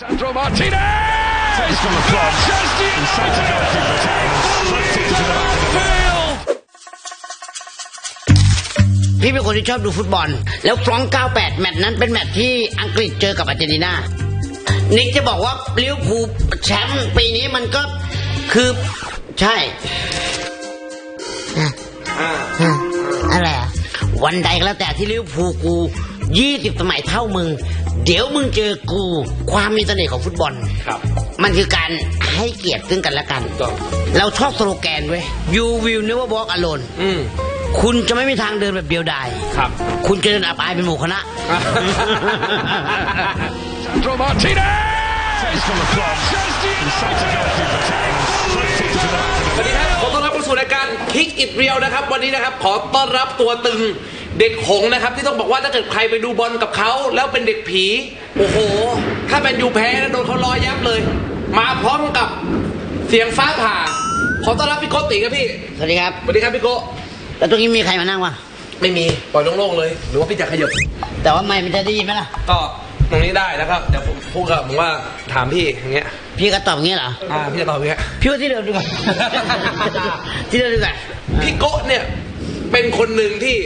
Sandro Martinez! Taste from the club. Manchester Inside the goalkeeper's hands. Slipped into the back of the net. Field! พี่เป็นคนที่ชอบดูฟุตบอล แล้วฟรองก์98 แมตช์นั้นเป็นแมตช์ที่อังกฤษเจอกับอาร์เจนตินานิกจะบอกว่าลิเวอร์พูลแชมป์ปีนี้มันก็คือใช่อะไรอะวันใดก็แล้วแต่ที่ลิเวอร์พูลกู 20 สมัยเท่ามึง เดี๋ยวมึงเจอกูความมีเสน่ห์ของฟุตบอล ครับ มันคือการให้เกียรติซึ่งกันและกัน ถูกต้อง เราชอบสโลแกนเว้ย You will never walk alone อืมคุณจะไม่มีทางเดินแบบเดียวดาย ครับ คุณจะเดินอับอายเป็นหมู่คณะ Sandro Martinez! Taste from the club. Manchester Inside the goalkeeper's hands. Slipped into the back of สวัส the ดี net. ครับ ขอต้อนรับเข้าสู่รายการคิกอิดเรียวนะครับ วันนี้นะครับ ขอต้อนรับตัวตึง เด็กหงส์นะครับ ที่ต้องบอกว่าถ้าเกิดใครไปดูบอลกับเขาแล้วเป็นเด็กผี โอ้โห ถ้าแมนยูแพ้นะโดนเขาลอยยับเลย มาพร้อมกับเสียงฟ้าผ่า ขอต้อนรับพี่โกติครับพี่สวัสดีครับสวัสดีครับพี่โกแล้วตรงนี้มีใครมานั่งวะไม่มีปล่อยโล่งๆเลย หรือว่าพี่จะขยับแต่ว่าไม่มันจะได้ยินไหมล่ะ ก็ตรงนี้ได้แล้วครับเดี๋ยวผมพูดกับผมว่าถามพี่อย่างเงี้ยพี่ก็ตอบอย่างนี้เหรออ่าพี่จะตอบอย่างเงี้ยพี่ว่าที่เดิมดีกว่า ที่เดิมดีกว่าพี่โกะเนี่ยเป็นคนหนึ่งที่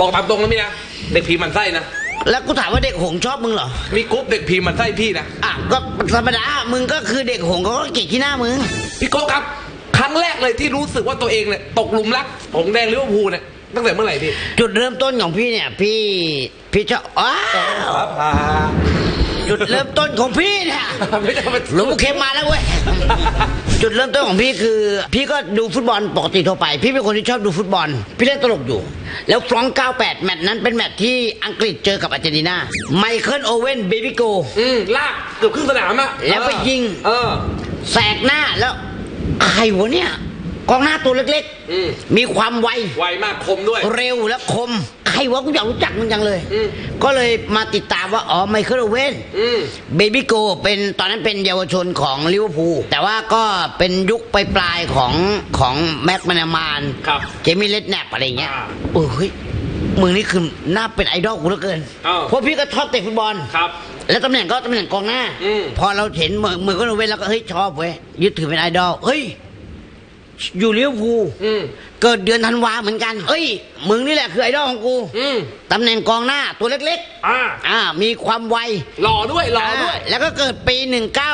บอกตามตรงนะพี่นะเด็กผีหมันไส้นะแล้วกูถามว่าเด็กหงส์ชอบมึงเหรอ มีกรุ๊ปเด็กผีหมันไส้พี่นะอะก็ธรรมดา มึงก็คือเด็กหงส์เขาก็เกลียดขี้หน้ามึง พี่โกะครับ ครั้งแรกเลยที่รู้สึกว่าตัวเองเนี่ยตกหลุมรักผงแดงลิเวอร์พูลเนี่ยตั้งแต่เมื่อไหร่พี่จุดเริ่มต้นของพี่เนี่ย พี่พี่ชอบอ้าวครับอ่าจุดเริ่มต้นของพี่เนี่ยไม่จะเป็นหลวงปู่เข็มมาแล้วเว้ย จุดเริ่มต้นของพี่คือ พี่ก็ดูฟุตบอลปกติทั่วไป พี่เป็นคนที่ชอบดูฟุตบอล พี่เล่นตลกอยู่ แล้วฟรองก์98 แมตช์นั้นเป็นแมตช์ที่อังกฤษเจอกับอาร์เจนตินาไมเคิลโอเว่นเบบี้โก อืมลากเกือบครึ่งสนามอะแล้วไปยิง เออ แสกหน้าแล้ว ใครวะเนี่ย กองหน้าตัวเล็กอืมมีความไว ไวมากคมด้วย เร็วและคม ใครวะกูอยากรู้จักมันจังเลย อืม ก็เลยมาติดตามว่า อ๋อ ไมเคิลโอเว่น อืม เบบี้โกเป็นตอนนั้นเป็นเยาวชนของลิเวอร์พูลแต่ว่าก็เป็นยุคปลายๆของของแม็กมานามานครับเจมี่เลดแนปอะไรเงี้ยอ่าเออเฮ้ยมึงนี่คือน่าเป็นไอดอลกูเหลือเกินอ้าว เพราะพี่ก็ชอบเตะฟุตบอล ครับ แล้วตำแหน่งก็ตำแหน่งกองหน้า อืมพอเราเห็นมือมือก็เว้นแล้วก็เฮ้ยชอบเว้ยยึดถือเป็นไอดอลเฮ้ย อยู่ลิเวอร์พูลอืม เกิดเดือนธันวาเหมือนกัน เฮ้ย มึงนี่แหละคือไอดอลของกูอืม ตำแหน่งกองหน้าตัวเล็กอ่าๆ อ่า มีความไวหล่อด้วยหล่อด้วยาแล้วก็เกิดปีหนึ่งเก้า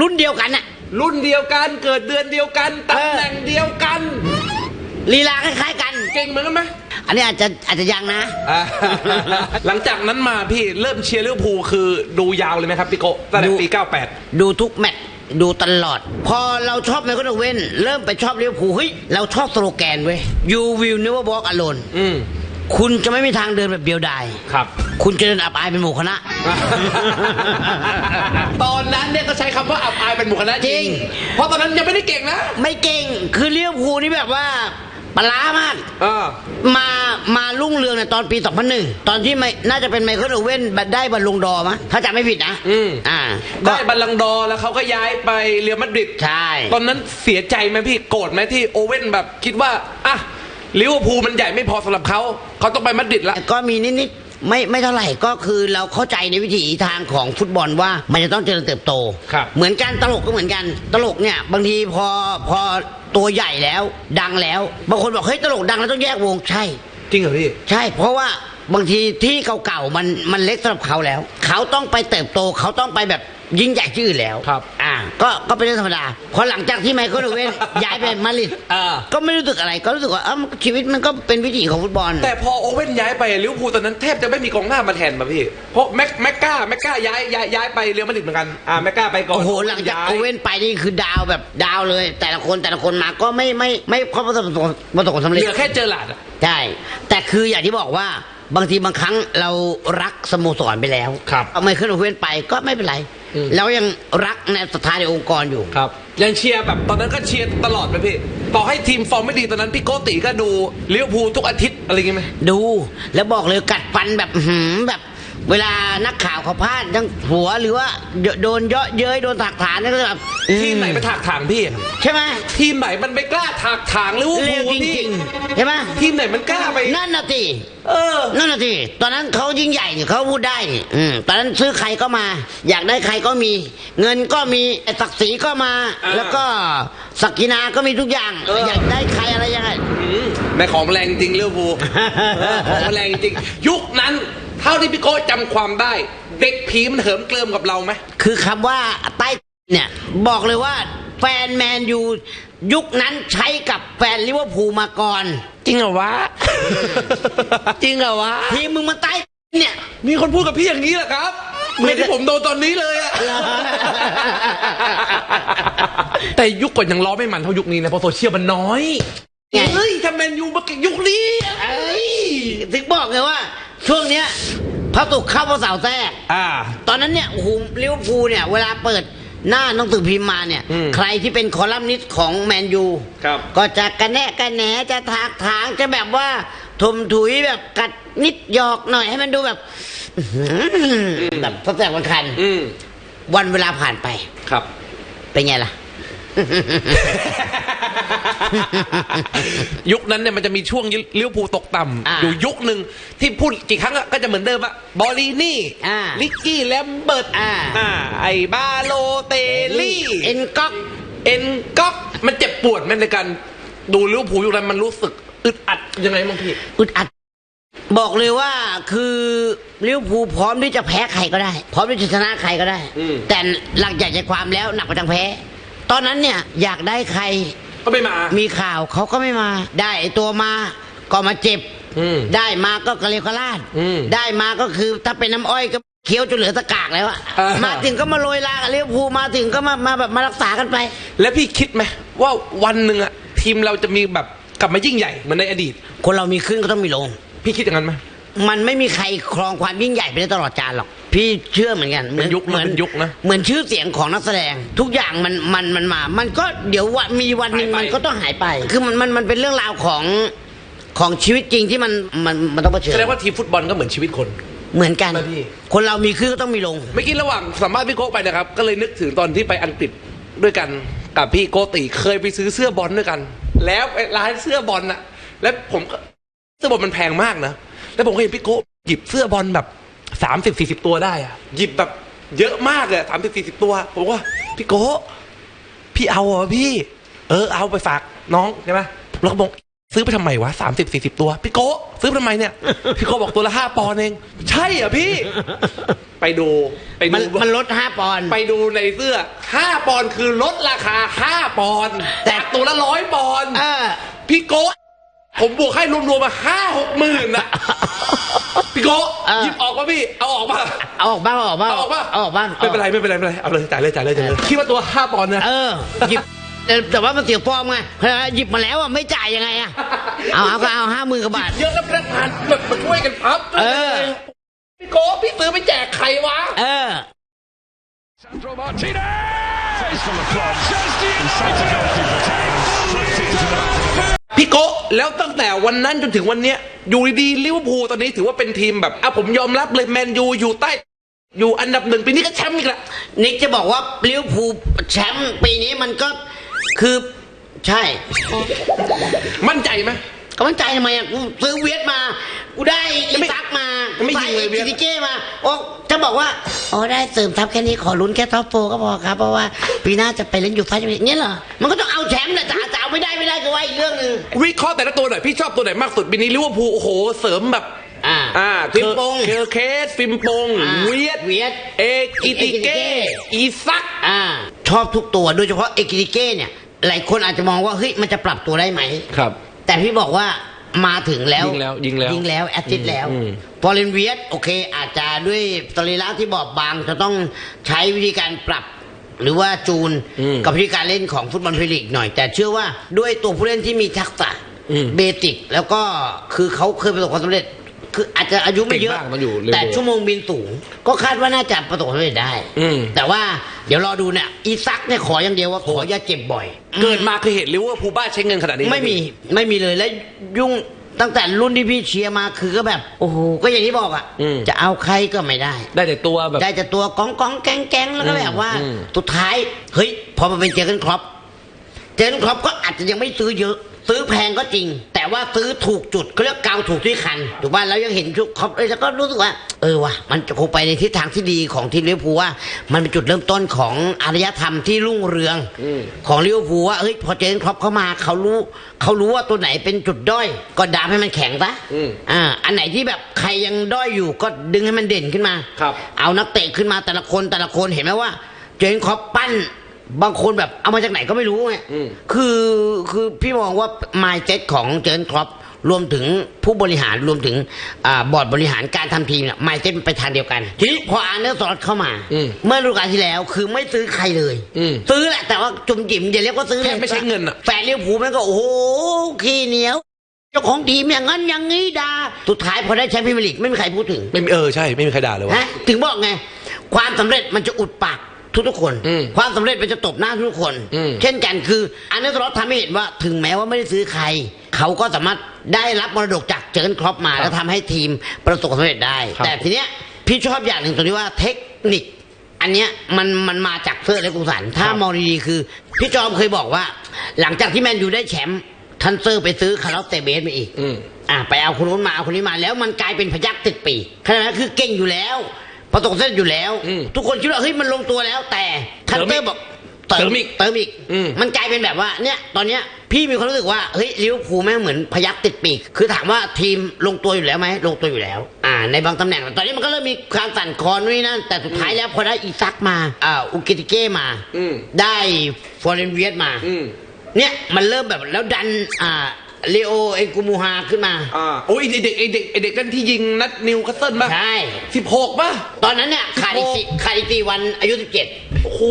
รุ่นเดียวกันน่ะ รุ่นเดียวกันเกิดเดือนเดียวกันตำแหน่งเดียวกันลีลาคล้ายๆกัน เก่งเหมือนกันไหมอันนี้อาจจะอาจจะยังนะ อ่าหลังจากนั้นมาพี่เริ่มเชียร์ลิเวอร์พูลคือดูยาวเลยไหมครับพี่โกะตั้งแต่ดู ปี 98 ดูทุกแมตช์ ดูตลอด พอเราชอบไมเคิลโอเว่นเริ่มไปชอบลิเวอร์พูลเฮ้ยเราชอบสโลแกนเว้ย You will never walk alone อืมคุณจะไม่มีทางเดินแบบเดียวดาย ครับ คุณจะเดินอับอายเป็นหมู่คณะ ตอนนั้นเนี่ยก็ใช้คำว่าอับอายเป็นบุคคลจริง เพราะตอนนั้นยังไม่ได้เก่งนะ ไม่เก่ง คือลิเวอร์พูลนี่แบบว่า ปลาร้ามาก เออ มามารุ่งเรืองในยตอนปี 2001 ตอนที่ไม่น่าจะเป็นไมเคิลโอเว่นได้บอลลงดอร์มั้งถ้าจำไม่ผิดนะอืม อ่าได้บัลลังก์ดอร์แล้วเขาก็ย้ายไปเรอัลมาดริด ใช่ ตอนนั้นเสียใจไหมพี่โกรธไหมที่โอเว่นแบบคิดว่า อะลิเวอร์พูลมันใหญ่ไม่พอสำหรับเขา เขาต้องไปมาดริดละ ก็มีนิดๆ ไม่ไม่เท่าไหร่ก็คือเราเข้าใจในวิถีทางของฟุตบอลว่ามันจะต้องเจริญเติบโต ครับเหมือนกันตลกก็เหมือนกัน ตลกเนี่ยบางทีพอพอตัวใหญ่แล้วดังแล้ว บางคนบอกเฮ้ยตลกดังแล้วต้องแยกวงใช่ จริงเหรอพี่ ใช่เพราะว่า บางทีที่เก่าๆมันมันเล็กสำหรับเขาแล้ว เขาต้องไปเติบโตเขาต้องไปแบบยิ่งใหญ่ชื่ออนแล้วครับอ่าก็ก็เป็นเรื่องธรรมดาพอหลังจากที่ไมเคิลโอเว่นย้ายไปมาดริดอ่าก็ไม่รู้สึกอะไรก็รู้สึกว่าเอ้าชีวิตมันก็เป็นวิถีของฟุตบอล แต่พอโอเว่นย้ายไปลิเวอร์พูลตอนนั้นแทบจะไม่มีกองหน้ามาแทนป่ะพี่เพราะแม็กแม็กก้าแม็กก้าย้ายย้ายย้ายไปเรอัลมาดริดเหมือนกันอ่าแม็กก้าไปก่อนโอ้โหหลังจากย้ยโอเว่นไปนี่คือดาวแบบดาวเลย แต่ละคนแต่ละคนมาก็ไม่ไม่ไม่ค่อยประสบประสบความสำเหเร็จลือแค่เจอหลาดอะใช่แต่คืออย่างที่บอกว่า บางทีบางครั้งเรารักสโมสรไปแล้วครับเอาไม่ขึ้นโอเว่นไปก็ไม่เป็นไรอืมแล้วยังรักในสถานในองค์กรอยู่ ครับ ยังเชียร์แบบตอนนั้นก็เชียร์ตลอดไหมพี่ต่อให้ทีมฟอร์มไม่ดีตอนนั้นพี่โกติก็ดูลิเวอร์พูลทุกอาทิตย์อะไรเงี้ยไหม ดูแล้วบอกเลยกัดฟันแบบอื้อหืมแบบ เวลานักข่าวเขาพลาดทั้งหัวหรือว่าโดนเยาะเย้ยโดนถักฐานนี่ก็จะแบบอืทีมไหนไปถากถางพี่ ใช่ไหมทีมไหนมันไม่กล้าถากถางลิเวอร์เร็พูวลจพี่ริงๆใช่ไหมทีมไหนมันกล้าไปนั่นน่ะสิเออนั่นน่ะสิตอนนั้นเขายิ่งใหญ่เนี่ยเขาพูดได้นี่อืมตอนนั้นซื้อใครก็มา อยากได้ใครก็มี เงินก็มีศักดิ์ศรีก็มาอ่าแล้วก็ศักดินาก็มีทุกอย่างเออออยากได้ใครอะไรยังไงอืมแม่ของแรงจริงลิเวอร์พูลเออของแรงจริง ยุคนั้น เท่าที่พี่โก้จำความได้ เด็กผีมันเหิมเกลิมกับเราไหมคือคำว่าใต้เนี่ย บอกเลยว่าแฟนแมนยูยุคนั้นใช้กับแฟนลิเวอร์พูลมาก่อน จริงเหรอวะ จริงเหรอวะ ทีมมึงมันใต้เนี่ย มีคนพูดกับพี่อย่างนี้เหรอครับเหมือนที่ผมโดนตอนนี้เลยอะ แต่ยุคก่อนยังล้อไม่มันเท่ายุคนี้นะเพราะโซเชียลมันน้อย ไงเฮ้ยทำแมนยูมาเก่งยุคนี้เอ้ยถึงบอกไงว่า ช่วงเนี้ยพระตุกร์เข้าพระเสาร์แทรกอ่า ตอนนั้นเนี่ยโอ้โหลิเวอร์พูลเนี่ย เวลาเปิดหน้าหนังสือพิมพ์มาเนี่ย อืมใครที่เป็นคอลัมนิสต์ของแมนยูครับ ก็จะกระแนะกระแหนจะถากถางจะแบบว่าถมถุยแบบกัดนิดหยอกหน่อยให้มันดูแบบอื้อหือแบบทดแสบวันคันอืมวันเวลาผ่านไป ครับ เป็นไงล่ะ ยุคนั้นเนี่ยมันจะมีช่วงลิเวอร์พูลตกต่อ่าำอยู่ยุคหนึ่งที่พูดกี่ครั้งอะก็จะเหมือนเดิมอะบอลลีนี่อ่าลิกกี้แลมเบิร์ตอ่าไอบาโลเตลลี่เอ็นก๊อกเอ็นก็มันเจ็บปวดไหมในการดูลิเวอร์พูลยุคนั้นมันรู้สึก อึดอัดยังไงบ้างพี่อึดอัด บอกเลยว่าคือลิเวอร์พูลพร้อมที่จะแพ้ใครก็ได้ พร้อมที่จะชนะใครก็ได้อืมแต่หลังจากใจความแล้วหนักกว่าทางแพ้ ตอนนั้นเนี่ยอยากได้ใคร ก็ไม่มา มีข่าวเขาก็ไม่มา ได้ไอ้ตัวมาก็มาเจ็บ อืม ได้มาก็กระเลวกระลาดอืมได้มาก็คือถ้าเป็นน้ำอ้อยก็เคี้ยวจนเหลือตะกากแล้วอะอ่ามามาถึงก็มาโรยลากับลิเวอร์พูลมาถึงก็มามาแบบมารักษากันไป แล้วพี่คิดไหมว่าวันหนึ่งอะทีมเราจะมีแบบกลับมายิ่งใหญ่เหมือนในอดีต คนเรามีขึ้นก็ต้องมีลง พี่คิดอย่างนั้นไหมมันไม่มีใครครองความยิ่งใหญ่ไปได้ตลอดกาลหรอก พี่เชื่อเหมือนกันหมือเป็นยุคนะเหมือนเป็นยุคนะเหมือนชื่อเสียงของนักแสดง ทุกอย่างมันมันมันมา มันก็เดี๋ยววันมีวันหนึ่งหายไปมันก็ต้องหายไป คือมันมันมันเป็นเรื่องราวของของชีวิตจริงที่มันมันมันต้องเผชิญแสดงว่าทีมฟุตบอลก็เหมือนชีวิตคนเหมือนกันนะพี่คนเรามีขึ้นก็ต้องมีลง เมื่อกี้ระหว่างสัมภาษณ์พี่โก้ไปนะครับ ก็เลยนึกถึงตอนที่ไปอังกฤษด้วยกันกับพี่โกติเคยไปซื้อเสื้อบอลด้วยกัน แล้วไอ้ร้านเสื้อบอลน่ะแล้วผมก็เสื้อบอลมันแพงมากนะ แล้วผมก็เห็นพี่โก้หยิบเสื้อบอลแบบ สามสิบสี่สิบตัวได้อะหยิบแบบเยอะมากเลยสามสิบสี่สิบตัว ผมว่า พี่โก้พี่เอาเหรอพี่ เออเอาไปฝากน้องใช่ไหมแล้วก็บอกซื้อไปทำไมวะสามสิบสี่สิบตัว พี่โก้ซื้อไปทำไมเนี่ย พี่โก้บอกตัวละห้าปอนด์เอง ใช่เหรอพี่ ไปดูไปมันดูมันลดห้าปอนด์ไปดูในเสื้อ5ปอนด์คือลดราคา5ปอนด์แต่จากตัวละร้อยปอนด์เออพี่โก้ผมบวกให้รวมๆมาห้าหกหมื่นอะ พี่โก้เออ หยิบออกป่ะพี่ เอาออกป่ะเอาออกบ้างเอาออกบ้างเอาออกป่ะเอาออกบ้างไม่เป็นไรไม่เป็นไรไม่เป็นไรเอาเลยจ่ายเลยจ่ายเลยจ่ายเลยคิดว่าตัว5ปอนด์นะ เออหยิบแต่แต่ว่ามันเสียฟอร์มไงหยิบมาแล้วอะไม่จ่ายยังไงอะเอาเอาก็เอาห้าหมื่นกว่าบาท เยอะแล้วพนักงานแบบมาช่วยกันพับเออ พี่โก้พี่ซื้อไปแจกใครวะ เออ Sandro Martinez! Face from the club. Just the inside พี่โก้แล้วตั้งแต่วันนั้นจนถึงวันเนี้ยอยู่ดีๆลิเวอร์พูลตอนนี้ถือว่าเป็นทีมแบบอะผมยอมรับเลยแมนยูอยู่ใต้ อยู่อันดับหนึ่งปีนี้ก็แชมป์อีกละนิกจะบอกว่าลิเวอร์พูลแชมป์ปีนี้มันก็คือใช่ มั่นใจไหม ก็มั่นใจทำไมอะกูซื้อเวียดมา กูได้อีซักมายังไม่ยิงเลยเวียด ซิติเก้มาโอ้จะบอกว่าอ๋อได้เสริมทัพแค่นี้ขอลุ้นแค่ท็อปโฟร์ก็พอครับ เพราะว่าปีหน้าจะไปเล่นยูฟ่าแชมเปี้ยนส์เนี่ยเหรอมันก็ต้องเอาแชมป์แหละจะจะเอาไม่ได้ไม่ได้ก็ว่าอีกเรื่องหนึ่ง วิเคราะห์แต่ละตัวหน่อย พี่ชอบตัวไหนมากสุดปีนี้ลิเวอร์พูลโอ้โห เสริมแบบอ่าอ่าฟิมปงเคอร์เคส ฟิมปง อ่าเวียดเวียดเอกอิติเก เอกอิติเก้ อีซัก อ่าชอบทุกตัวโดยเฉพาะเอกิติเก้เนี่ย หลายคนอาจจะมองว่าเฮ้ยมันจะปรับตัวได้ไหมครับ แต่พี่บอกว่ามาถึงแล้วยิงแล้วยิงแล้วยิงแล้วแอตติสแล้วอืม พอเลนเวียสโอเค อาจจะด้วยสรีระที่บอบบางจะต้องใช้วิธีการปรับ หรือว่าจูนอืมกับวิธีการเล่นของฟุตบอลพรีเมียร์ลีกหน่อย แต่เชื่อว่าด้วยตัวผู้เล่นที่มีทักษะอืม เบสิกแล้วก็คือเขาเคยประสบความสำเร็จ คืออาจจะอายุไม่เยอะเก่งมากตอนอยู่เร็วแต่ชั่วโมงบินสูง ก็คาดว่าน่าจะประสบความสำเร็จได้อืม แต่ว่าเดี๋ยวรอดูเนี่ยอีซักเนี่ยขออย่างเดียวว่าขออย่าเจ็บบ่อย เกิดมาเคยเห็นลิเวอร์พูลบ้าใช้เงินขนาดนี้หไม่มีไม่มีเลยและยุ่งตั้งแต่รุ่นที่พี่เชียร์มาคือก็แบบโอ้โหก็อย่างที่บอกอะอืมจะเอาใครก็ไม่ได้ ได้แต่ตัวแบบ ได้แต่ตัวก้องก้องแกงแกงแล้วก็แบบว่าอืมสุดท้าย เฮ้ย พอมาเป็นเจอกันครอปเจอกันครอปก็อาจจะยังไม่ซื้อเยอะ ซื้อแพงก็จริง แต่ว่าซื้อถูกจุดเขาเรียกเกาถูกที่คันถูกป่ะแล้วยังเห็นชุดครอปเลยแล้วก็รู้สึกว่า เออว่ะมันจะคงไปในทิศทางที่ดีของทีมลิเวอร์พูลว่า มันเป็นจุดเริ่มต้นของอารยธรรมที่รุ่งเรืองอืมของลิเวอร์พูลว่าเฮ้ยพอเจอกันครอปเข้ามาเขารู้เขารู้ว่าตัวไหนเป็นจุดด้อยก็ดามให้มันแข็งซะอืมอ่าอันไหนที่แบบใครยังด้อยอยู่ก็ดึงให้มันเด่นขึ้นมาครับ เอานักเตะขึ้นมาแต่ละคนแต่ละคนเห็นไหมว่า เจนครอปปั้น บางคนแบบเอามาจากไหนก็ไม่รู้ไงอืมคือคือพี่มองว่า mindset ของเจนครอปรวมถึงผู้บริหารรวมถึงอ่าบอร์ดบริหารการทำทีมเนี่ย mindset มันไปทางเดียวกัน ทีนี้พออาร์เนอร์สล็อตเข้ามาอืมเมื่อฤดูกาลที่แล้วคือไม่ซื้อใครเลยอืมซื้อแหละแต่ว่าจุ่มจิ๋มอย่าเรียกว่าซื้อเลยแค่ไม่ใช้เงินอะแฟนลิเวอร์พูลมันก็โอ้โหขี้เหนียวเจ้าของทีมอย่างนั้นอย่างนี้ด่าสุดท้ายพอได้แชมป์พรีเมียร์ลีกไม่มีใครพูดถึงไม่มีเออใช่ไม่มีใครด่าเลยว่าฮะถึงบอกไง ความสำเร็จมันจะอุดปาก ทุกๆคนอืมความสำเร็จมันจะตบหน้าทุกๆคนอืมเช่นกันคือ อันนี้ตลอดทำให้เห็นว่าถึงแม้ว่าไม่ได้ซื้อใคร เขาก็สามารถได้รับมรดกจากเจอร์นครอปมาแล้วทำให้ทีมประสบความสำเร็จได้ครับแต่ทีเนี้ยพี่ชอบอย่างหนึ่งตรงที่ว่าเทคนิค อันเนี้ยมันมันมาจากเซอร์และกุสัน ถ้ามองดีๆคือ พี่จอมเคยบอกว่า หลังจากที่แมนยูได้แชมป์ทันเซอร์ไปซื้อคาร์ลอสเตเบสมาอีกอืมอะไปเอาคนนู้นมาเอาคนนี้มาแล้วมันกลายเป็นพยักติดปีกขนาดนั้นคือเก่งอยู่แล้ว ประสบความสำเร็จอยู่แล้ว อืมทุกคนคิดว่าเฮ้ยมันลงตัวแล้ว แต่ทันเตอร์บอกเติมอีกเติมอีกอืม มันกลายเป็นแบบว่าเนี่ยตอนเนี้ยพี่มีความรู้สึกว่าเฮ้ยลิเวอร์พูลแม่งเหมือนพยักติดปีก คือถามว่าทีมลงตัวอยู่แล้วไหมลงตัวอยู่แล้ว อ่า ในบางตำแหน่ง ตอนนี้มันก็เริ่มมีการสั่นคลอนนู่นนนั่นแต่สุดท้ายแล้วพอได้อีซักมาอ่าอุกิติเก้มาอืม ได้ฟอร์เรนเวียสมา อืม เนี่ยมันเริ่มแบบแล้วดันอ่า เลโอเอ็นกูมูฮาขึ้นมา อ่าโอ้ยไอเด็กไอเด็กไอเด็กนั่นที่ยิงนัดนิวคาสเซิลป่ะใช่ สิบหกป่ะ ตอนนั้นเนี่ยขาดอีกสี่ขาดอีกสี่วันอายุสิบเจ็ดโอ้โห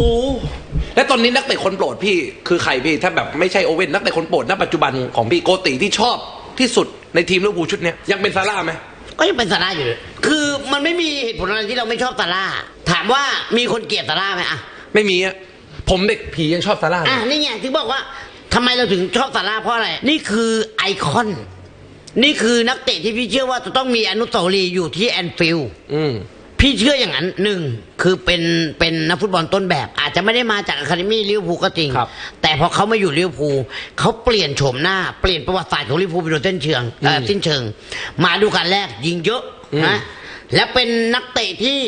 และตอนนี้นักเตะคนโปรดพี่คือใครพี่ ถ้าแบบไม่ใช่โอเว่นนักเตะคนโปรดณปัจจุบันของพี่โกติที่ชอบที่สุดในทีมลิเวอร์พูลชุดเนี้ยยังเป็นซาร่าไหม ก็ยังเป็นซาร่าอยู่เลยคือมันไม่มีเหตุผลอะไรที่เราไม่ชอบซาร่าถามว่ามีคนเกลียดซาร่าไหมอะไม่มีอะผมเด็กผียังชอบซาร่าเลอะย นี่ไงถึงบอกว่า ทำไมเราถึงชอบซาร่าเพราะอะไร นี่คือไอคอน นี่คือนักเตะที่พี่เชื่อว่าจะต้องมีอนุสาวรีย์อยู่ที่แอนฟิลด์อืม พี่เชื่ออย่างนั้นหนึ่งคือเป็นเป็นนักฟุตบอลต้นแบบ อาจจะไม่ได้มาจากอะคาเดมี่ลิเวอร์พูลก็จริง ครับ แต่พอเขามาอยู่ลิเวอร์พูลเขาเปลี่ยนโฉมหน้าเปลี่ยนประวัติศาสตร์ของลิเวอร์พูลไปโดยเส้นเชิงเอ่ออืมสิ้นเชิง มาดูการแรกยิงเยอะอืมนะและเป็นนักเตะที่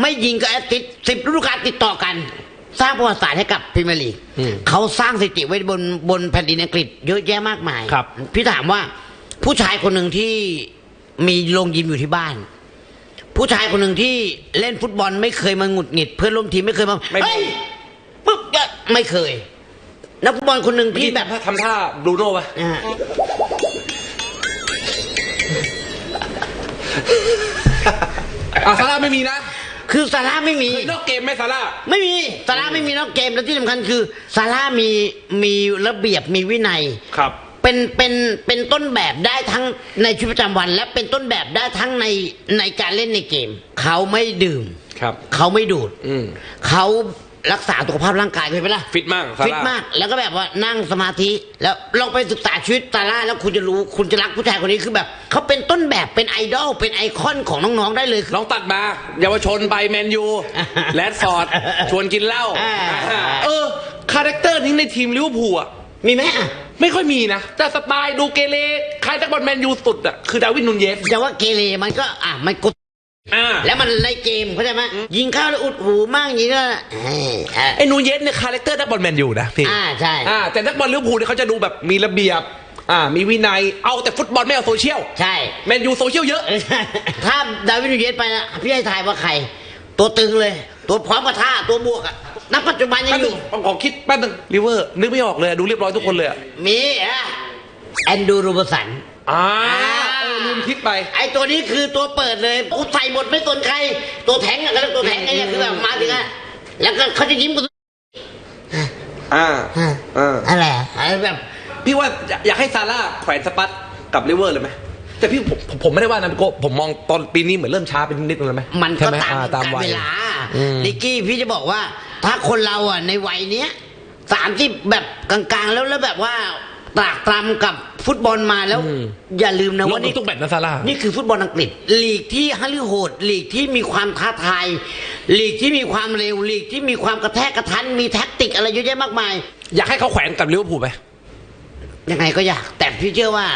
ไม่ยิงกับแอสซิสต์สิบฤดูกาลติดต่อกัน สร้างประวัติศาสตร์ให้กับพรีเมียร์ลีกอืมเขาสร้างสถิติไว้บนบนแผ่นดินอังกฤษเยอะแยะมากมายครับ พี่ถามว่าผู้ชายคนหนึ่งที่มีโรงยิมอยู่ที่บ้าน ผู้ชายคนหนึ่งที่เล่นฟุตบอลไม่เคยมาหงุดหงิด เพื่อนร่วมทีมไม่เคยมาไม่ เฮ้ยปุ๊บจะไม่เคยนักฟุตบอลคนหนึ่งที่ที่แบแบบบทำท่าบรูโน่ป่ะอ่า อะซาร่าไม่มีนะ คือซาร่าไม่มีเคยนอกเกมไหมซาร่า ไม่มีซาร่าไม่มีนอกเกมแล้วที่สำคัญคือซาร่ามีมีระเบียบมีวินัย ครับ เป็นเป็นเป็นต้นแบบได้ทั้งในชีวิตประจำวัน และเป็นต้นแบบได้ทั้งในในการเล่นในเกม เขาไม่ดื่ม ครับ เขาไม่ดูดอืม เขา รักษาสุขภาพร่างกายเคยไหมล่ะฟิตมากซาฟิตร่ามาก แล้วก็แบบว่านั่งสมาธิแล้วลองไปศึกษาชีวิตซาร่าแล้วคุณจะรู้คุณจะรักผู้ชายคนนี้คือแบบเขาเป็นต้นแบบเป็นไอดอลเป็นไอคอนของน้องๆได้เลยคือ ลองตัดมาเยาวชนไปแมนยู แรดฟอร์ด ชวนกินเหล้าอ่า เออ คาแรคเตอร์นี้ในทีมลิเวอร์พูลอะมีไหมอะไม่ค่อยมีนะ แต่สไตล์ดูเกเรใครนักบอลแมนยูสุดอะคือดาวินนูนเยสแต่ว่าเกเรมันก็อะมันกดอ่า แล้วมันในเกมเข้าใจไหมยิงเข้าแล้วอุดหูมั่งยิงก็เอ้ยอะไอ้นูนเยสเนี่ยคาแรคเตอร์นักบอลแมนยูนะพี่อ่าใช่อ่าแต่นักบอลลิเวอร์พูลเนี่ยเขาจะดูแบบมีระเบียบอ่ามีวินัยเอาแต่ฟุตบอลไม่เอาโซเชียลใช่แมนยูโซเชียลเยอะ ถ้าดาวิดนูเยสไปนะพี่ให้ทายว่าใคร ตัวตึงเลย ตัวพร้อมกับท่าตัวบวกอะนักปัจจุบันยังแป๊บอนึยู่งผมขอคิดแป๊บนึงลิเวอร์นึกไม่ออกเลยอะดูเรียบร้อยทุกคนเลยอะมีอะแอนดูโรเบอร์สันอ่า อ่าเออลืมคิดไป ไอตัวนี้คือตัวเปิดเลยกูใส่หมดไม่สนใคร ตัวแทงอะก็เรียกตัวแทงไอ้เนี่ยคือแบบมาถึงอะแล้วก็เขาจะยิ้มกูอ่าอ่าอะไรอะอะไรแบบพี่ว่าอยากอยากให้ซาร่าแขวนสปัตกับลิเวอร์เลยไหมแต่พี่ผมผมผมไม่ได้ว่านะพี่โกผมมองตอนปีนี้เหมือนเริ่มช้าไปนิดนึงเลยไหมมันใช่ก็ไหตามอ่ตามวัเวยลาอืมลิกกี้พี่จะบอกว่า ถ้าคนเราอะในวัยเนี้ยสามสิบแบบกลางๆแล้วแล้วแบบว่าตรากตรำกับ ฟุตบอลมาแล้วอืมอย่าลืมนะลว่างนี่ทุกแมตช์นะซาร่านี่คือฟุตบอลอังกฤษลีกที่ฮัลลีโหดลีกที่มีความท้าทายลีกที่มีความเร็วลีกที่มีความกระแทกกระทันมีแท็กติกอะไรเยอะแยะมากมาย อยากให้เขาแขวนกับลิเวอร์พูลไหมยังไงก็อยาก แต่พี่เชื่อว่า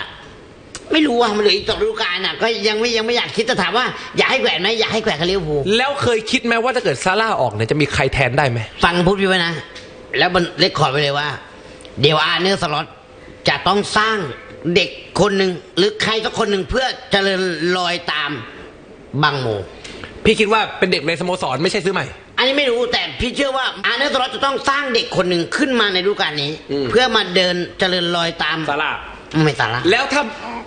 ไม่รู้ว่ามันเหลืออีกสองฤดูกาลน่ะก็ยังไม่ยังไม่อยากคิดแต่ถามว่าอยากให้แขวนไหมอยากให้แขวนกับลิเวอร์พูลแล้วเคยคิดไหมว่าถ้าเกิดซาร่าออกเนี่ยจะมีใครแทนได้ไหมฟังพูดพี่ไว้นะแล้วมันเลคคอร์ดไปเลยว่า เดี๋ยวอาร์เนอร์สล็อต จะต้องสร้างเด็กคนหนึ่งหรือใครสักคนหนึ่งเพื่อเจริญรอยตามบังโม พี่คิดว่าเป็นเด็กในสโมสรไม่ใช่ซื้อใหม่ อันนี้ไม่รู้แต่พี่เชื่อว่าอาร์เนอร์สล็อตจะต้องสร้างเด็กคนหนึ่งขึ้นมาในฤดูกาลนี้ อืม เพื่อมาเดินเจริญรอยตามซาร่าไม่สาระแล้วถ้า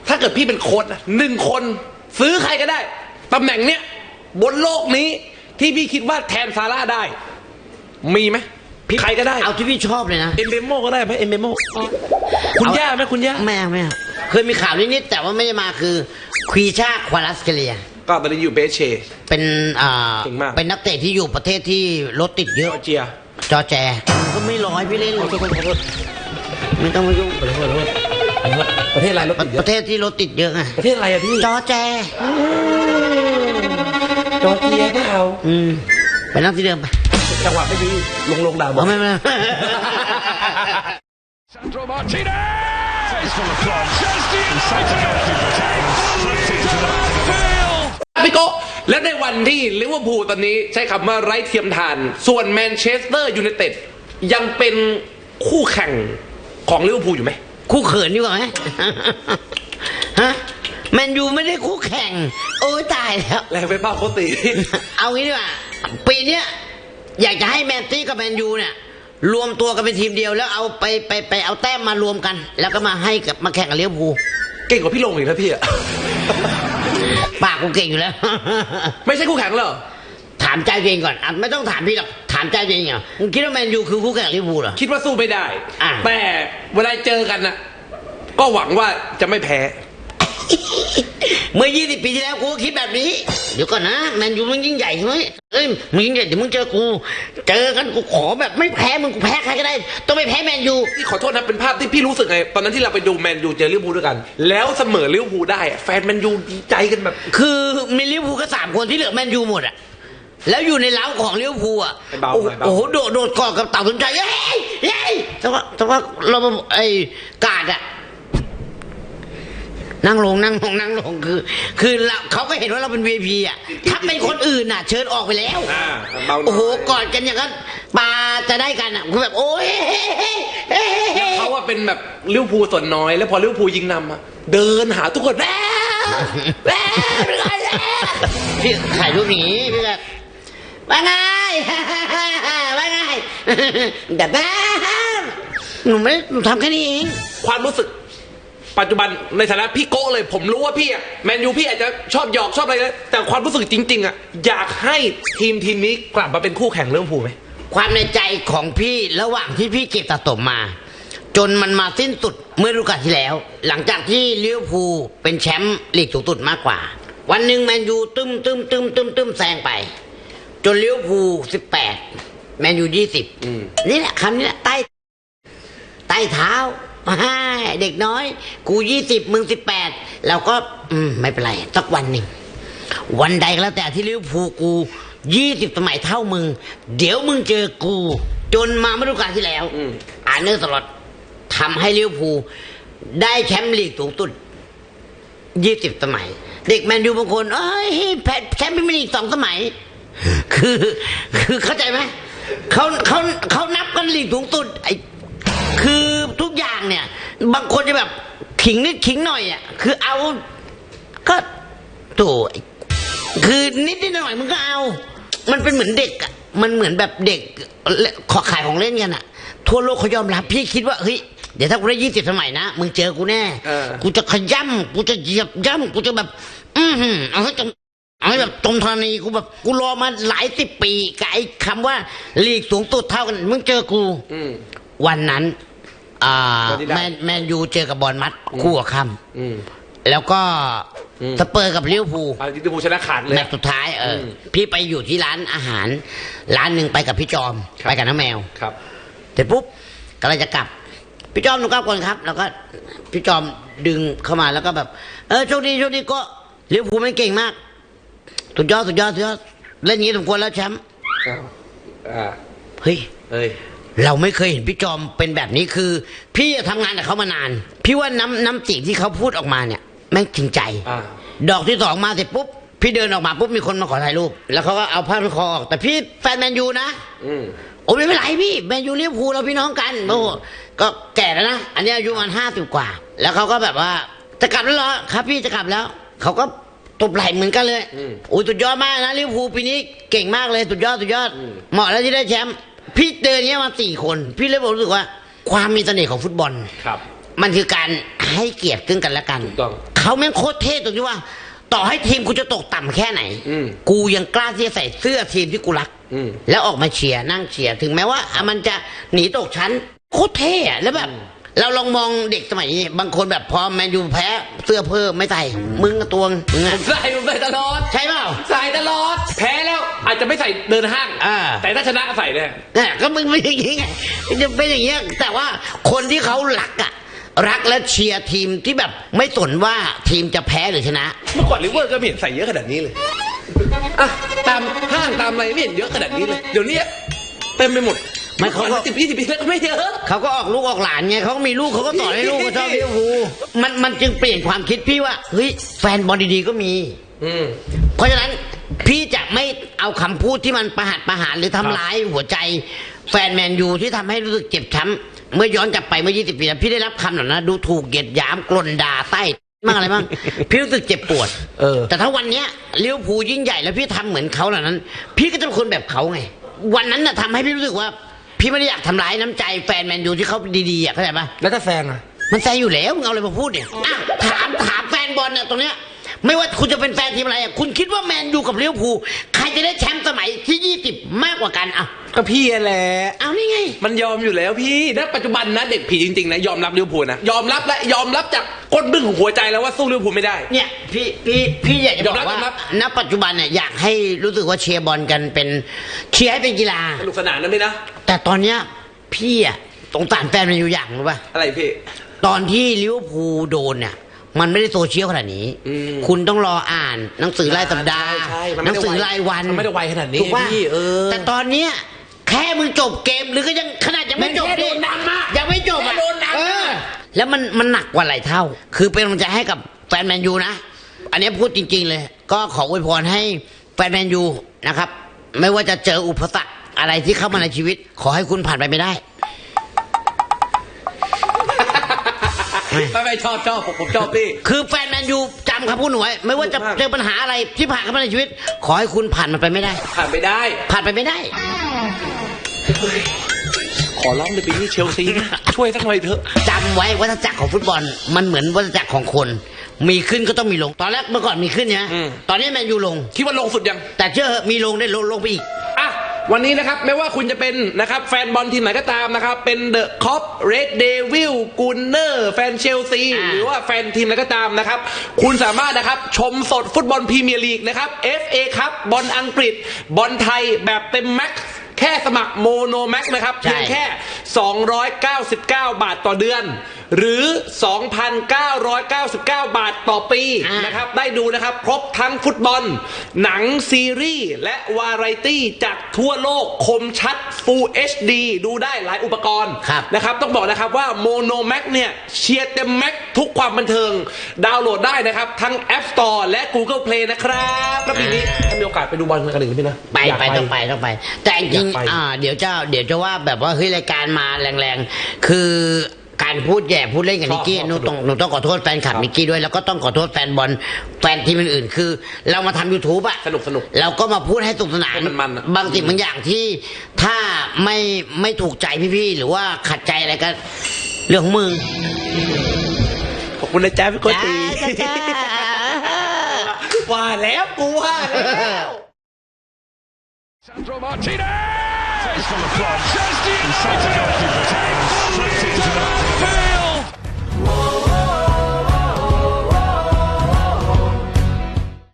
ถ้าเกิดพี่เป็นโค้ชนะหนึ่งคนซื้อใครก็ได้ตำแหน่งเนี้ยบนโลกนี้ที่พี่คิดว่าแทนซาร่าได้ มีไหม ใครก็ได้เอาที่พี่ชอบเลยนะ เอ็มเบโมก็ได้ไหมเอ็มเบโมคุณย่าไหมคุณย่าไม่เอาไม่เอาเคยมีข่าวนิดๆแต่ว่าไม่ได้มาคือควีชาควาลัสเกเลีย ก็ตอนนี้อยู่เบสเช เป็นอ่าเก่งมาก เป็นนักเตะที่อยู่ประเทศที่รถติดเยจอะอร์เจียจอแจก็ไม่ร้อยพี่เล่นขอโทษขอโทษขอโทษไม่ต้องมายุ่งขอโทษขอโทษขอโทษประเทศอะไรรถติดเยปอะระเทศที่รถติดเยอะไงประเทศอะไรอะพี่จอแจ จอร์เจียก็เอาอืมไปนั่งที่เดิมไป จังหวะไม่ดีลงลงด่าบอเอากไม่ไม่ Sandro Martinez! It's full of plums. Inside the goalkeeper taken. Flicked into the back of the net. พี่โกะและในวันที่ลิเวอร์พูลตอนนี้ใช้คำว่าไร้เทียมทาน ส่วนแมนเชสเตอร์ยูไนเต็ดยังเป็นคู่แข่งของลิเวอร์พูลอยู่ไหม คู่เขินดีกว่าไหมฮะแมนยูไม่ได้คู่แข่ง โอ้ยตายแล้วแรงไปเปล่าโคติเอางี้ดีกว่า ปีเนี้ย อยากจะให้แมนตี้กับแมนยูเนี่ยรวมตัวกันเป็นทีมเดียวแล้วเอาไปไปไปเอาแต้มมารวมกัน แล้วก็มาให้กับมาแข่งกับลิเวอร์พูลเก่งกว่าพี่ลงอีกนะพี่อะปากกูเก่งอยู่แล้ว ไม่ใช่คู่แข่งเหรอถามใจตัวเองก่อนอะไม่ต้องถามพี่หรอกถามใจตัวเองเหรอมึงคิดว่าแมนยูคือคู่แข่งลิเวอร์พูลเหรอ คิดว่าสู้ไม่ได้ อะ แต่เวลาเจอกันน่ะ ก็หวังว่าจะไม่แพ้ เมื่อ 20 ปีที่แล้วกูก็คิดแบบนี้ เดี๋ยวก่อนนะแมนยูมึงยิ่งใหญ่ใช่ไหมเอ้ยมึงยิ่งใหญ่เดี๋ยวมึงเจอกู เจอกันกูขอแบบไม่แพ้มึงกูแพ้ใครก็ได้ ต้องไม่แพ้แมนยู พี่ขอโทษนะเป็นภาพที่พี่รู้สึกไง ตอนนั้นที่เราไปดูแมนยูเจอลิเวอร์พูลด้วยกัน แล้วเสมอลิเวอร์พูลได้อะแฟนแมนยูดีใจกันแบบ คือมีลิเวอร์พูลก็สามคนที่เหลือแมนยูหมดอะแล้วอยู่ในเล้าของลิเวอร์พูลอะไอ้เบาโอ้โหไอ้เบา โอ้โหโดดโดดกอดกับเต่าสนใจเย้ยเย้ยแต่ว่าแต่ว่าเราไอ้กาดอะ นั่งลงนั่งลงนั่งลงคือ คือเราเขาก็เห็นว่าเราเป็น VIP อะ ถ้าเป็นคนอื่นน่ะ เชิญออกไปแล้วอ่าเบาหน่อย โอ้โหกอดกันอย่างนั้นปลาจะได้กันอะคือแบบโอ้ยเฮ้เฮ้เฮ้เฮ้เขาว่าเป็นแบบลิเวอร์พูลส่วนน้อย แล้วพอลิเวอร์พูลยิงนำอะเดินหาทุกคนแม่แม่เป็นไงแม่พี่ถ่ายรูปอย่างนี้พี่แบบว่าไง ว่าไงแต่แม่หนูไม่หนูทำแค่นี้เอง ความรู้สึก ปัจจุบันในฐานะพี่โก้เลยผมรู้ว่าพี่อะแมนยูพี่อาจจะชอบหยอกชอบอะไรนะแต่ความรู้สึกจริง ๆอะอยากให้ทีมทีมนี้กลับมาเป็นคู่แข่งลิเวอร์พูลไหม ความในใจของพี่ระหว่างที่พี่เก็บสะสมมา จนมันมาสิ้นสุดเมื่อฤดูกาลที่แล้ว หลังจากที่ลิเวอร์พูลเป็นแชมป์ลีกสูงสุดมากกว่า วันหนึ่งแมนยูตึมตึมตึมตึมตึมแซงไป จนลิเวอร์พูลสิบแปดแมนยูยี่สิบอืมนี่แหละคำนี้แหละใต้ ใต้เท้าฮ่า เด็กน้อย กูยี่สิบมึงสิบแปดเราก็ อืม ไม่เป็นไรสักวันหนึ่งวันใดก็แล้วแต่ที่ลิเวอร์พูลกูยี่สิบสมัยเท่ามึง เดี๋ยวมึงเจอกู จนมาฤดูกาลที่แล้วอืมอาร์เนอร์สล็อตทำให้ลิเวอร์พูลได้แชมป์ลีกสูงสุดยี่สิบสมัย เด็กแมนยูบางคนเอ้ยแพ้แชมป์พรีเมียร์ลีกสองสมัย คือ คือเข้าใจไหมเขาเขาเขานับกันลีกสูงสุดไอ้ คือทุกอย่างเนี่ย บางคนจะแบบขิงนิดขิงหน่อยอะคือเอา ก็โถไอ้คือนิดนิดหน่อยๆมึงก็เอา มันเป็นเหมือนเด็กอะมันเหมือนแบบเด็กขอขายของเล่นกันอะ ทั่วโลกเขายอมรับพี่คิดว่าเฮ้ยเดี๋ยวถ้ากูได้ยี่สิบสมัยนะมึงเจอกูแน่เออกูจะขย้ำกูจะเหยียบย่ำกูจะแบบ อือหือเอาให้จมเอาให้แบบจมธรณีกูแบบกูรอมาหลายสิบปีกับไอ้คำว่าลีกสูงสุดเท่ากัน มึงเจอกูอืม วันนั้นอ่าวันที่ได้ แมนแมนยูเจอกับบอลมัดคู่กับคอืมำแล้วก็อืม สเปอร์กับลิเวอร์พูลอาลิเวอร์พูลชนะขาดเลย แมตช์สุดท้ายเอออม พี่ไปอยู่ที่ร้านอาหาร ร้านหนึ่งไปกับพี่จอมครับไปกับน้าแมว ครับ เสร็จปุ๊บกำลังจะกลับ พี่จอมหนูกลับก่อนครับ แล้วก็พี่จอมดึงเข้ามาแล้วก็แบบ เออโชคดีโชคดีก็เลี้ยวภูลมันเก่งมาก สุดยอดสุดยอดสุดยอดเล่นอย่างนี้สมควรแล้วแชมป์อ่าเฮ้ย เอ้ย เราไม่เคยเห็นพี่จอมเป็นแบบนี้คือ พี่อะทำงานกับเขามานาน พี่ว่าน้ำน้ำเสียงที่เขาพูดออกมาเนี่ยแม่งจริงใจ อ่า ดอกที่สองมาเสร็จปุ๊บ พี่เดินออกมาปุ๊บมีคนมาขอถ่ายรูป แล้วเขาก็เอาผ้าพันคอออก แต่พี่แฟนแมนยูนะ อืม โอ้ไม่เป็นไรพี่แมนยูเลี้ยวภูลเราพี่น้องกันโอ้โหก็แก่แล้วนะ อันนี้อายุมันห้าสิบกว่า แล้วเขาก็แบบว่า จะกลับแล้วเหรอครับพี่จะกลับแล้ว เขาก็ตบไหล่เหมือนกันเลยโอ้ยสุดยอดมากนะลิเวอร์พูลปีนี้เก่งมากเลยสุดยอดสุดยอดเหมาะแล้วที่ได้แชมป์ พี่เดินเนี้ยมาสี่คน พี่เลยบอกรู้สึกว่า ความมีเสน่ห์ของฟุตบอลครับ มันคือการให้เกียรติซึ่งกันและกัน ถูกต้องเขาแม่งโคตรเท่ตรงที่ว่า ต่อให้ทีมกูจะตกต่ำแค่ไหน อืม กูยังกล้าที่จะใส่เสื้อทีมที่กูรัก อืม แล้วออกมาเชียร์นั่งเชียร์ถึงแม้ว่าอะมันจะหนีตกชั้นโคตรเท่อะแล้วแบบ เราลองมองเด็กสมัยนี้ บางคนแบบพอแมนยูแพ้เสื้อเพิ่มไม่ใส่ มึงกับตัวมึงผอะมใส่ผมใส่ตลอด ใช่เปล่า ใส่ตลอด แพ้แล้วอาจจะไม่ใส่เดินห้างอ่า แต่ถ้าชนะใส่แน่เนี่ยก็มึงเป็นอย่างนี้ไงมันจะเป็นอย่างเงี้ยแต่ว่าคนที่เขารักอะรักและเชียร์ทีมที่แบบไม่สนว่าทีมจะแพ้หรือชนะ เมื่อก่อนลิเวอร์ก็ไม่เห็นใส่เยอะขนาดนี้เลยอะตามห้างตามอะไรไม่เห็นเยอะขนาดนี้เลย เดี๋ยวนี้เต็มไปหมด ไม่เขาก็ สิบยี่สิบปีแล้วก็ไม่เยอะ เขาก็ออกลูกออกหลานไงเขาก็มีลูกเขาก็สอนให้ลูกเขาชอบลิเวอร์พูลมันมันจึงเปลี่ยนความคิดพี่ว่าเฮ้ยแฟนบอลดีๆก็มี อืม เพราะฉะนั้นพี่จะไม่เอาคำพูดที่มันประหัดประหารหรือทำร้ายหัวใจ แฟนแมนยูที่ทำให้รู้สึกเจ็บช้ำเมื่อย้อนกลับไปเมื่อ 20 ปีแล้วพี่ได้รับคำเหล่านั้นดูถูกเหยียดหยามกลนด่าใต้มั่งอะไรบ้างพี่รู้สึกเจ็บปวดเออ แต่ถ้าวันเนี้ยลิเวอร์พูลยิ่งใหญ่แล้วพี่ทำเหมือนเขาเหล่านั้น พี่ก็จะเป็นคนแบบเขาไง วันนั้นน่ะทำให้พี่รู้สึกว่า พี่ไม่ได้อยากทำร้ายน้ำใจแฟนแมนยูที่เขาดีๆอะเข้าใจปะแล้วถ้าแซงอะ มันแซงอยู่แล้วมึงเอาอะไรมาพูดเนี่ยอะถามถามแฟนบอลเนี่ยตรงเนี้ยไม่ว่าคุณจะเป็นแฟนทีมอะไรอะคุณคิดว่าแมนยูกับลิเวอร์พูลใครจะได้แชมป์สมัยที่ 20 มากกว่ากันอะ ก็พี่แหละเอานี่ไง มันยอมอยู่แล้วพี่ณปัจจุบันนะเด็กผีจริงๆนะยอมรับลิเวอร์พูลนะยอมรับและยอมรับจากก้นบึ้งของหัวใจแล้วว่าสู้ลิเวอร์พูลไม่ได้ เนี่ยพี่พี่พี่อยากจะบอกยอมรับว่ายอมรับ ณปัจจุบันเนี่ยอยากให้รู้สึกว่าเชียร์บอลกันเป็นเชียร์ให้เป็นกีฬา สนุกสนานนะพี่นะแต่ตอนเนี้ยพี่อะสงสารแฟนแมนยูอย่างรู้ป่ะอะไรพี่ ตอนที่ลิเวอร์พูลโดนเนี่ยมันไม่ได้โซเชียลขนาดนี้ อืมคุณต้องรออ่านหนังสือรายสัปดาห์ใช่ใช่มันหไม่นัได้สือไวรายวันมันไม่ได้ไวขนาดนี้ถูกป่ะพี่เออ แต่ตอนเนี้ย แค่มึงจบเกมหรือก็ยังขนาดยังไม่จบมันแค่โดนนำอะยังไม่จบแค่อะโดนนำอะเออ แล้วมันมันหนักกว่าหลายเท่า คือเป็นกำลังใจให้กับแฟนแมนยูนะ อันนี้พูดจริง ๆ เลย ก็ขออวยพรให้แฟนแมนยูนะครับ ไม่ว่าจะเจออุปสรรคอะไรที่เข้ามาในชีวิต ขอให้คุณผ่านไปไม่ได้ ไม่ไม่ชอบชอบผมผมชอบพี่ คือแฟนแมนยูจำคำพูดหนูไว้ไม่ว่าจะมากเจอปัญหาอะไรที่ผ่านเข้ามาในชีวิต ขอให้คุณผ่านมันไปไม่ได้ ผ่านไปได้ ผ่านไปไม่ได้ ขอร้องในปีนี้เชลซีนะช่วยสักหน่อยเถอะจำไว้วัฏจักรของฟุตบอล มันเหมือนวัฏจักรของคน มีขึ้นก็ต้องมีลง ตอนแรกเมื่อก่อนมีขึ้นใช่ไหมอืมตอนนี้แมนยูลง คิดว่าลงสุดยัง แต่เชื่อเหอะมีลงได้ลงลงไปอีกอะ วันนี้นะครับไม่ว่าคุณจะเป็นนะครับแฟนบอลทีมไหนก็ตามนะครับ เป็นเดอะคอปเรดเดวิลกูนเนอร์แฟนเชลซีอ่าหรือว่าแฟนทีมไหนก็ตามนะครับ คุณสามารถนะครับชมสดฟุตบอลพรีเมียร์ลีกนะครับ FA ครับบอลอังกฤษบอลไทยแบบเต็มแม็กซ์แค่สมัครโมโนแม็กนะครับใช่เพียงแค่ 299 บาทต่อเดือน หรือ 2,999 บาทต่อปีอ่านนะครับ ได้ดูนะครับ ครบทั้งฟุตบอล หนังซีรีส์ และวาไรตี้จากทั่วโลกคมชัด Full HD ดูได้หลายอุปกรณ์ครับนะครับ ต้องบอกนะครับว่า Mono Max เนี่ย เชียร์เต็มแม็กทุกความบันเทิง ดาวน์โหลดได้นะครับ ทั้ง App Store และ Google Play นะครับแล้วปีนี้ถ้ามีโอกาสไปดูบอลกันอีกไหมพี่นะไปอยากไปต้องไปต้องไป แต่จริงอยากไปๆอ่าเดี๋ยวจะเดี๋ยวจะว่าแบบว่าเฮ้ยรายการมาแรงๆ คือ การพูดแย่พูดเล่นกับชอบนิกกี้ชอบหนูต้องหนูต้องขอโทษแฟนคลับครับนิกกี้ด้วยแล้วก็ต้องขอโทษแฟนบอลแฟนทีมอื่นๆคือ เรามาทำ YouTube อะสนุกสนุกเราก็มาพูดให้สนุกสนานให้มันๆอะบางสิ่งบางอย่างที่ถ้าไม่ไม่ถูกใจพี่ๆหรือว่าขัดใจอะไรก็เรื่องของมึงขอบคุณนะจ๊ะพี่โกจ้าตีจ้าจ้า ว่าแล้วกูว่าแล้ว Sandro Martinez! It's from the front. Says the inside